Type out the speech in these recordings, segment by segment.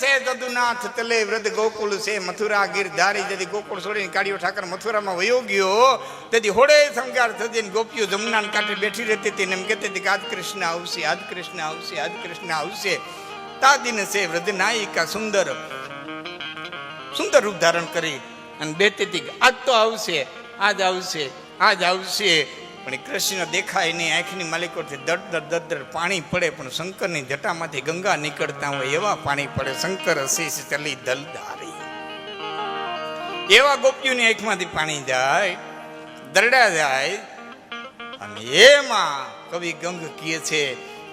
છે દદુનાથ તલે વૃદ્ધ ગોકુલ છે, મથુરા ગીરધારી જેથી ગોકુળ છોડીને કાળિયો ઠાકર મથુરામાં વયો ગયો. તેથી હોડે સંગાર થતી ગોપીઓ જમુના કાંઠે બેઠી રહેતી હતી એમ કહેતી હતી કે આજ કૃષ્ણ આવશે, આજ કૃષ્ણ આવશે, આજ કૃષ્ણ આવશે. તા દિન છે વૃદ્ધ નાયિકા સુંદર સુંદર રૂપ ધારણ કરી અને બેતી હતી આજ તો આવશે, આજ આવશે આજ આવશે. પણ કૃષ્ણ દેખાય નહીં, આંખની માલિકોથી દડ દડ દડ પાણી પડે, પણ શંકરની જટામાંથી ગંગા નીકળતા હોય એવા પાણી પડે. શંકર શીશ ચલી દલધારી એવા ગોપીઓની આંખમાંથી પાણી જાય, દરડા જાય, અને એમાં કવિ ગંગ કહે છે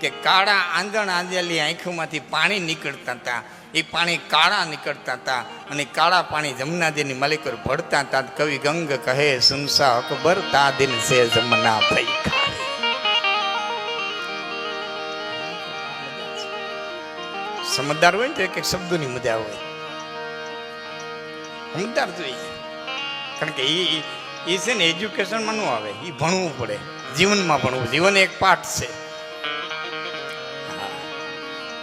કે કાળા આંગણ આંધેલી આંખોમાંથી પાણી નીકળતા હતા. એ પાણી કાળા નીકળતા હતા અને કાળા પાણી જમનાજીની દેની પર ભળતા હતા કવિ ગંગ કહે સુનસા અકબર તા દિન સે જમના ભઈ સમજદાર હોય ને તો એક એક શબ્દોની મજા હોય સમજદાર જોઈએ કારણ કે એ એ છે ને એજ્યુકેશનમાં ન આવે. એ ભણવું પડે. જીવનમાં ભણવું. જીવન એક પાઠ છે.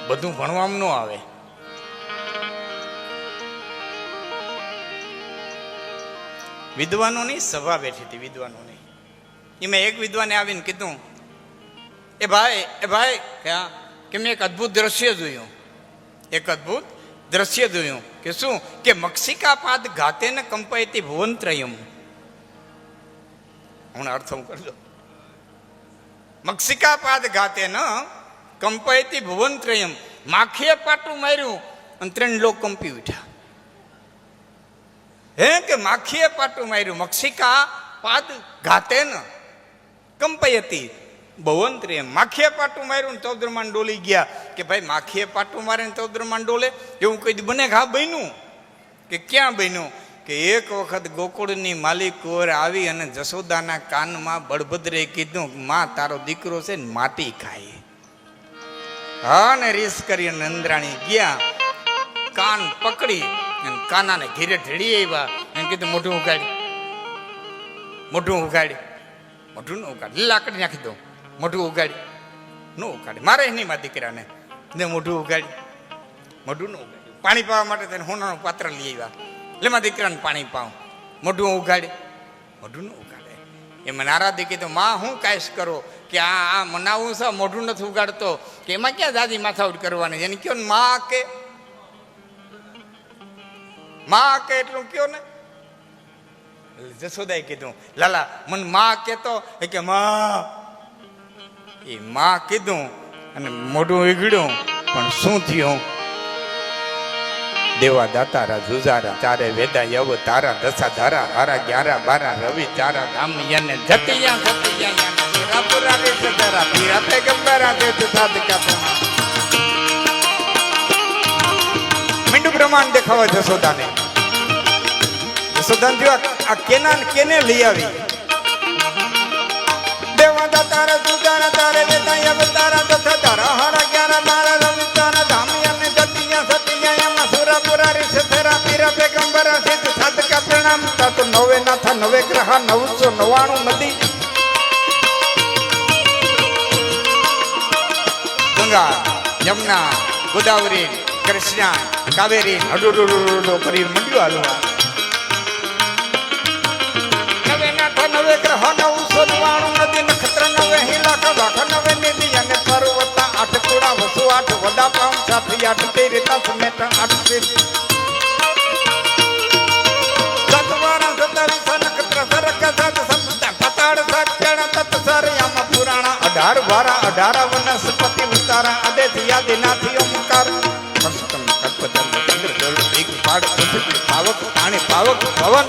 બધું ભણવામાં ન આવે. વિદ્વાનોની સભા બેઠી હતી, વિદ્વાનોની. એમાં એક વિદ્વાને આવીને કીધું, એ ભાઈ એ ભાઈ ક્યાં કે મેં એક અદ્ભુત દ્રશ્ય જોયું. એક અદ્ભુત દ્રશ્ય જોયું, કે શું? કે મક્ષિકા પાદ ઘાતે ને કંપાયતી ભુવંત્રયમ હું અર્થ હું કરજો. મક્ષિકા પાદ ઘાતે ન કંપાયતી ભુવંત્રયમ માખીએ પાટું માર્યું અને ત્રણ લોક કંપી ઉઠ્યા. હે કે માખીએ પાટું માર્યું? મક્ષિકા પાદ ઘાતે ન. કંપાઈ બહુંત્રી એમ માખીએ પાટું માર્યું ને ચૌદ્રમાન ડોલી ગયા કે ભાઈ માખીએ પાટું મારે ને ચૌદ્રમાન ડોલે. એવું દી બને ઘા બન્યું? કે ક્યાં બન્યું? કે એક વખત ગોકુળની માલિક કુંવર આવી અને જશોદાના કાનમાં બળભદ્રે કીધું માં, તારો દીકરો છે માટી ખાય. હા, ને રીસ કરી નંદરાણી ગયા. કાન પકડી અને કાનાને ઘીરે ઢળી આવ્યા એમ કીધું, મોઢું ઉગાડી. મોઢું ઉગાડી. મોઢું ન ઉગાડી. લાકડી નાખી દઉં. મોઢું ઉગાડી. ન ઉગાડી. મારે નહીં માં દીકરાને ને મોઢું ઉગાડી. મોઢું ન ઉગાડ્યું પાણી પાવા માટે તેને હોનાનું પાત્ર લઈ આવ્યા એટલે મારા દીકરાને પાણી પાઉં મોઢું ઉગાડી. મોઢું ન ઉગાડે. એમાં નારાદી કીધું, માં, હું કાંઈશ કરો? કે આ આ મનાવું છે, મોઢું નથી ઉગાડતો. કે એમાં ક્યાં દાદી માથાઉટ કરવાની? એને ને, માં, કે માં કે એટલું કયો ને જસોદાએ કીધું લાલા મને માં કેતો કે માં એ માં કીધું અને મોઢું વીગડ્યું પણ શું થયું દેવા દાતારા જુજારા તારે વેદા યવ તારા દસા ધારા હારા ગ્યારા બારા રવિ ચારા ધામ યને જતિયા જતિયા યાના સુરાપુરા રે તારા પીરા પેગંબરા દે સાદકા પ્રમાણ મીંડું પ્રમાણ દેખાવા જશોદાને જસોદાન જો આ કેના કેને લઈ આવી? દેવા તારા દસા ધારા હારા ગ્યારા બારા રવિ ચારા ધામ યને જતિયા સતિયા યાના સુરાપુરા રે સદરા પીરા પેગંબરા દે સાદકા પ્રણામ. તા તો નવે નાથા, નવે ગ્રહ, નવસો નવાણું નદી. ગંગા, યમુના, ગોદાવરી કૃષ્ણા, કાવેરી અડોડોડોડો કરી મંડ્યું હાલવા નવે નાથ નવે ગ્રહ નવસો નવાણું નદી નક્ષત્ર નવે હિલાખ, લાખ, નવે નિધિ અને પર્વત, આઠ કુડા વસુ, આઠ વડા પામ સાથી આઠ તેરી પુરાણા, અઢાર, વારા, અઢાર, વનસ્પતિ ઉતારા અદેશ યાદી નાથી ઓમકાર. પાવક, પાણી, પાવક, પવન.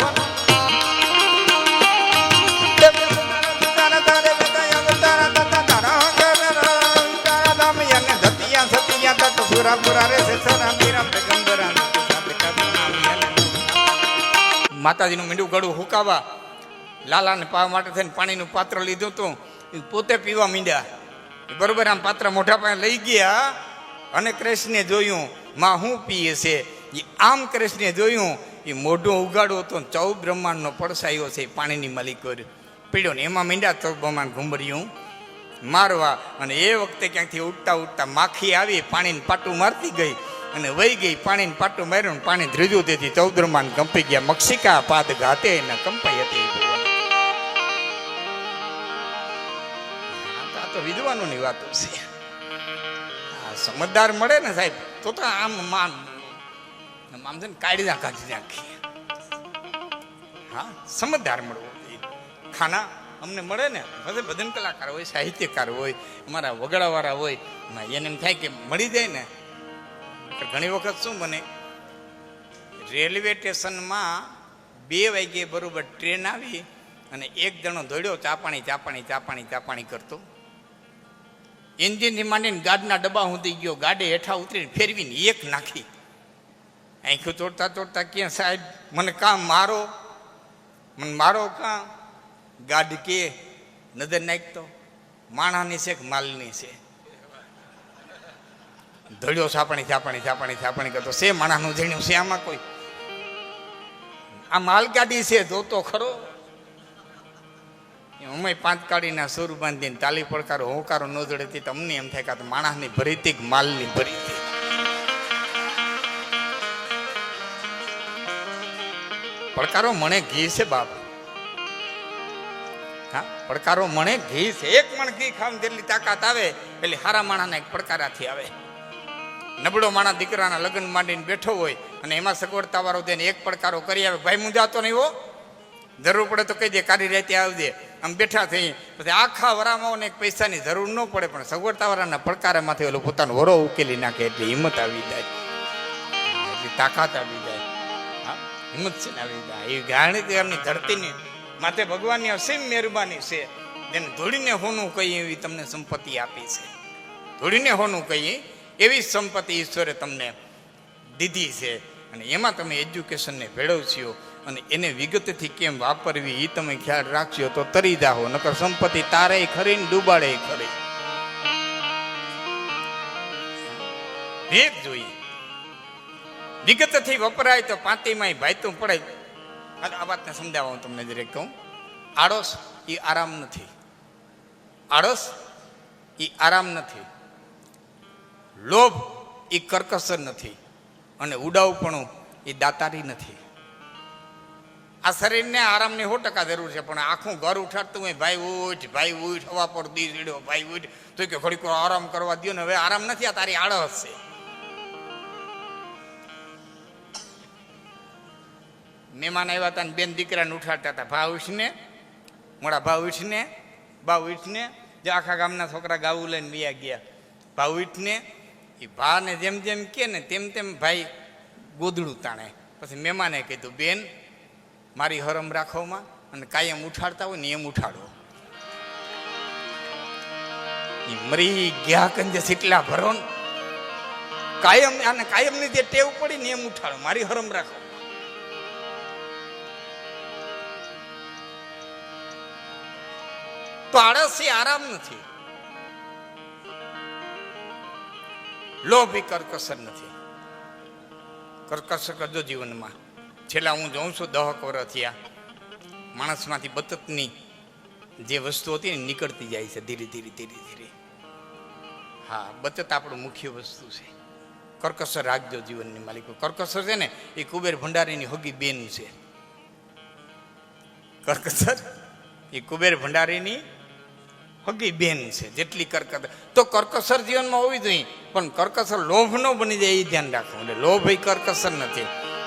માતાજીનું મીંડું ગળું હુકાવા લાલાને પાવા માટે થઈને પાણીનું પાત્ર લીધું હતું. પોતે પીવા મીંડ્યા. બરોબર આમ પાત્ર મોઢા પાસે લઈ ગયા અને કૃષ્ણે જોયું, માં, હું પીએ છે? એ આમ કૃષ્ણે જોયું એ મોઢું ઉગાડવું હતું ચૌ બ્રહ્માંડનો પડસાયો છે પાણીની માલિકોર પીડ્યો ને એમાં મીંડા ચૌદ બ્રહ્માંડ ઘુંબર્યું મારવા અને એ વખતે ક્યાંકથી ઉઠતા ઉઠતા માખી આવી, પાણીને પાટું મારતી ગઈ અને વહી ગઈ, પાણીને પાટું માર્યું પાણી ધ્રીજું તેથી ચૌદ્રમાન કંપી ગયા. મક્ષિકા પાદ ગાતે ને કંપાઈ હતી તો- વિદ્વાનોની વાતો છે. સમજદાર મળે ને સાહેબ, તો તો આમ માન આમ છે ને કાઢી ના કાઢી નાખી હા, સમજદાર મળવો ખાના અમને મળે ને બધે ભજન કલાકાર હોય, સાહિત્યકાર હોય, અમારા વગડાવાળા હોય એને એમ થાય કે મળી જાય ને ઘણી વખત શું બને? રેલવે સ્ટેશનમાં બે વાગ્યે બરોબર ટ્રેન આવી અને એક જણો દોડ્યો, ચાપાણી ચાપાણી ચાપાણી ચાપાણી કરતો. એન્જિનથી માંડીને ગાડના ડબ્બા સુધી ગયો, ગાડે હેઠા ઉતરીને ફેરવીને એક નાખી. આંખું તોડતા તોડતા ક્યાં સાહેબ, મને કાં મારો? મને મારો કાં? ગાડ કે? નજર નાખતો માણાની છે કે માલની છે? ધડ્યો છાપણી છાપણી છાપણી છાપણી કરતો. છે માણાનું જણ્યું છે આમાં કોઈ? આ માલગાડી છે, જોતો ખરો? અમે પાંચ કાઢીના સુર બાંધીને તાલી પડકારો, હોકારો ન જડેતી તમને એમ થાય કે માણસની ભરીતી માલની ભરીતી. પડકારો મને ઘી છે બાપ. હા, પડકારો મને ઘી છે. એક મણ ઘી ખાવ જેટલી તાકાત આવે, એટલે હારા માણાના પડકારાથી આવે. નબળો માણા દીકરાના લગ્ન માંડીને બેઠો હોય અને એમાં સગવડતા વાળો દઈને એક પડકારો કરી આવે, ભાઈ મુંજાતો નહીં હો. જરૂર પડે તો કહી દે કાઢી રહેતી આવજે આમ બેઠા થઈ પછી આખા વરામાં એક પૈસાની જરૂર ન પડે, પણ સગવડતા વાળાના પડકારામાંથી ઓલો પોતાનો વરો ઉકેલી નાખે, એટલે હિંમત આવી જાય. એટલી તાકાત આવી જાય. હિંમત છે આવી એ ગાણિત ધરતીની માથે ભગવાનની અસીમ મહેરબાની છે. તેને ધૂળીને હોનું કહીએ એવી તમને સંપત્તિ આપી છે. ધૂળીને હોનું કહીએ એવી સંપત્તિ ઈશ્વરે તમને દીધી છે. અને એમાં તમે એજ્યુકેશનને ભેળવશો અને એને વિગતથી કેમ વાપરવી એ તમે ખ્યાલ રાખશો તો તરી જાઓ, નકર સંપત્તિ તારે ખરી ને ડૂબાડે ખરી. ભેદ જોઈએ. વિગતથી વપરાય તો પાંતીમાં ભાઈતું પડે. આ વાતને સમજાવવા હું તમને જરીક કહું. આળસ એ આરામ નથી. આળસ એ આરામ નથી. લોભ એ કરકસર નથી. અને ઉડાવપણું એ દાતારી નથી. આ શરીરને આરામની સો ટકા જરૂર છે, પણ આખું ઘર ઉઠાડતું હોય, ભાઈ ઉઠ ભાઈ ઉઠ, હવા પર દી રીડ્યો ભાઈ ઉઠ. તો કે, ઘડીક આરામ કરવા દો ને, હવે આરામ નથી, આ તારી આળસ છે. મહેમાન આવ્યા હતા ને બેન દીકરાને ઉઠાડતા હતા ભાવ ઉઠને, મોડા ભાવ ઉઠને ભાવ ઉઠને, જે આખા ગામના છોકરા ગાવું લઈને વિયા ગયા. ભાવ ઉઠને એ ભાને જેમ જેમ કે ને તેમ તેમ ભાઈ ગોદડું તાણે. પછી મહેમાને કીધું, બેન, મારી હરમ રાખવામાં અને કાયમ ઉઠાડતા હોય ને એમ ઉઠાડો. એ મરી ગયા કંજે સીટલા ભરો કાયમ અને કાયમની જે ટેવ પડી ને એમ ઉઠાડો. મારી હરમ રાખો. તો આળસ એ આરામ નથી. લોભ કરકસર નથી. કરકસર કરજો જીવનમાં. છેલ્લા હું જોઉં છું, દહક વર્ષ થયા. માણસમાંથી બચતની જે વસ્તુ હતી ને નીકળતી જાય છે ધીરે ધીરે ધીરે ધીરે. હા બચત આપણું મુખ્ય વસ્તુ છે. કરકસર રાખજો જીવનની માલિકો. કરકસર છે ને, એ કુબેર ભંડારીની હગી બેન છે. કરકસર? એ કુબેર ભંડારીની હગી બેન છે, જેટલી કરકસર તો કરકસર જીવનમાં હોવી જોઈએ, પણ કરકસર લોભ ન બની જાય એ ધ્યાન રાખવું. એટલે લોભ એ કરકસર નથી.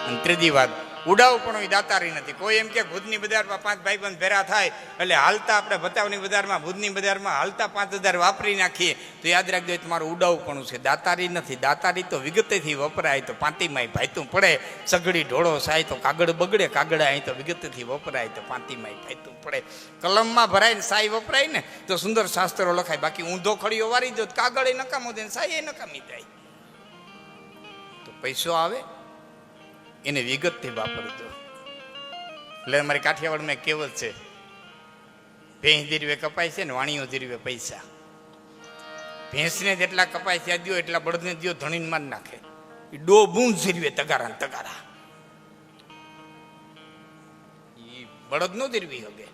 અને ત્રીજી વાત ઉડાવ પણ એ દાતારી નથી. કોઈ એમ કે ભૂતની બજારમાં પાંચ ભાઈબંધ ભેરા થાય, એટલે હાલતા આપણે ભતાવની બજારમાં ભૂતની બજારમાં હાલતા પાંચ હજાર વાપરી નાખીએ, તો યાદ રાખજો તમારું ઉડાવપણું છે. દાતારી નથી. દાતારી તો વિગતેથી વપરાય, તો પાંતીમાંય ભાઈતું પડે. સગડી ઢોળો સાય તો કાગળ બગડે, કાગળ અહીં તો વિગતથી વપરાય, તો પાંતીમાંય ભાઈતું પડે. કલમમાં ભરાય ને સાય વપરાય ને, તો સુંદર શાસ્ત્રો લખાય. બાકી ઊંધો ખડીઓ વારી દો કાગળ એ નકામો દે સાય એ નકામી જાય. તો પૈસો આવે? એને વિગતથી વાપરજો એટલે અમારી કાઠિયાવાડમાં કેવત છે, ભેંસ ધીરવે કપાય છે ને વાણીઓ ધીરવે પૈસા. ભેંસને જેટલા કપાય છે દો એટલા બળદને દો ધણીને માર નાખે. એ ડો બૂંદ ધીરવે તગારા તગારા. એ બળદ નો જીરવી હવે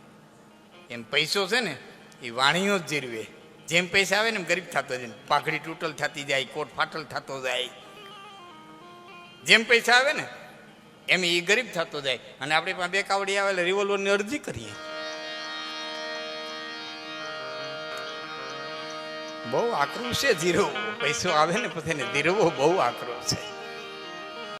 એમ પૈસો છે ને એ વાણીઓ જ ધીરવે જેમ પૈસા આવે ને એમ ગરીબ થતો જાય પાઘડી તૂટલ થતી જાય, કોટ ફાટલ થતો જાય. જેમ પૈસા આવે ને એમ એ ગરીબ થતો જાય. અને આપણી પાસે બે કાવડી આવે એટલે રિવોલ્વરની અરજી કરીએ. બહુ આક્રોશ છે ધીરવો. પૈસો આવે ને પછી ધીરવો બહુ આક્રોશ છે.